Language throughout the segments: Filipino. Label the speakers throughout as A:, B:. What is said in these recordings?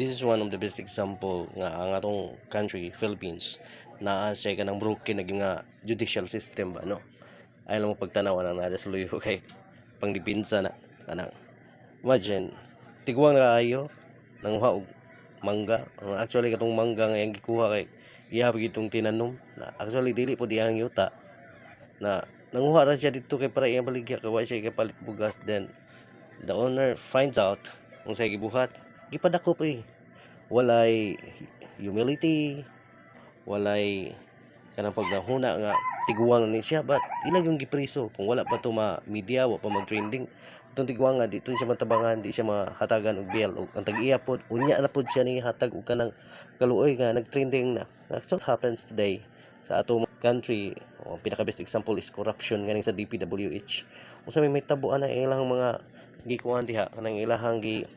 A: this is one of the best example nga ang atong country Philippines naa siya ka broken naging nga judicial system ba no? Ay mo pagtanaw na nada sa luyo kay pangdipinsa na kanang imagine tiguang na kayo nang og mangga. Ang actually katong mangga nga yang gikuha kay iya itong tinanom. Na actually dili po diyang yuta. Na nanguha ra siya dito kay para iyang baligya kay wa siya kapalit bugas. Then the owner finds out kung sa gibuhat gipadakop eh walay humility. Walay kanang pagnahuna nga tiguang ni siya. But ilag yung gipriso. Kung wala pa to ma media wa pa mag trending itong tiguang nga dito siya matabangan di siya mahatagan og bill og ang tag-iya pod unya na pod siya ni hatag og kanang kaluoy nga nag-trending na. That's what happens today sa atong country. O pinaka best example is corruption ganing sa DPWH kung sa may may tabuan na ilang mga gikuan diha kanang ilahang gi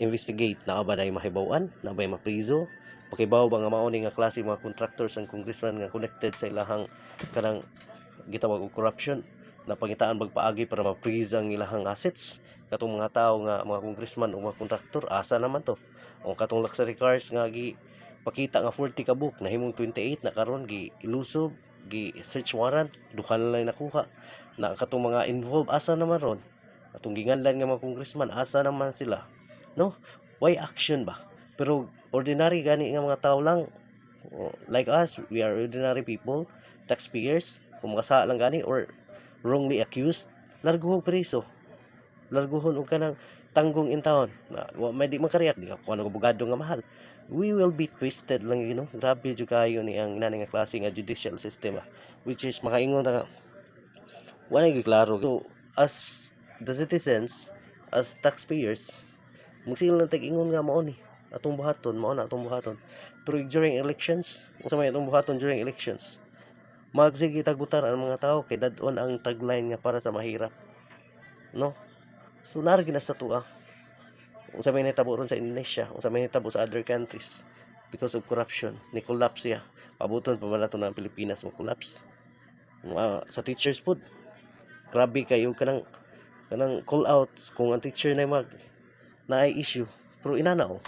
A: investigate na ba day mahibawan? Na ba mapriso? Pakibaw ba nga mao nga klase mga contractors ang congressman nga connected sa ilahang kanang gitawag og corruption? Na pangitaan magpaagi para ma-freeze ang ilahang assets? Katong mga tao nga mga congressman o mga contractor asa naman to? O katong luxury cars nga gi pakita nga 40 ka book nahimong 28 na karon gi ilusob gi search warrant duha na lang nakuha. Na katong mga involved asa naman ron? Atong ginganlan nga mga congressman asa naman sila no? Why action ba? Pero ordinary gani nga mga tao lang like us we are ordinary people taxpayers kung makasa lang gani or wrongly accused larguhog preso larguhon og kanang tanggong in town. Na wa may di makariyak di ka kuha ng abogado nga mahal. We will be twisted lang you know? Grabe jud kayo ni ang inani nga klase nga judicial system ah. which is makaingon ta nga wala gyud klaro. So as the citizens as taxpayers magsil lang tag-ingon nga mao ni. Atong buhaton mao na atong buhaton. Pero during elections unsa may atong buhaton during elections magsige tagutar ang mga tao kay dadon ang tagline nga para sa mahirap. No? So nargi na sa tuwa. Unsa may nahitabo ron sa Indonesia unsa may nahitabo sa other countries because of corruption ni collapse siya. Pabuton pa nato ng Pilipinas mo collapse? Mga- sa teachers pod grabe kayo kanang kanang call out kung ang teacher na mag na ay issue. Pero inana oh.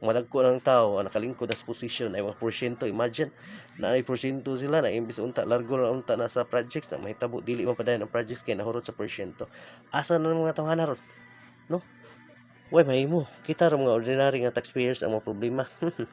A: Madagko ng tao ang nakalingkod as position ay mga porsyento imagine. Na ay porsyento sila na imbis unta largo na unta na sa projects na mahitabo dili man padayon ang projects kay nahurot sa porsyento. Asa na ng mga tawhana ron no? Way mahimo. Kita ra mga ordinary nga taxpayers ang mga problema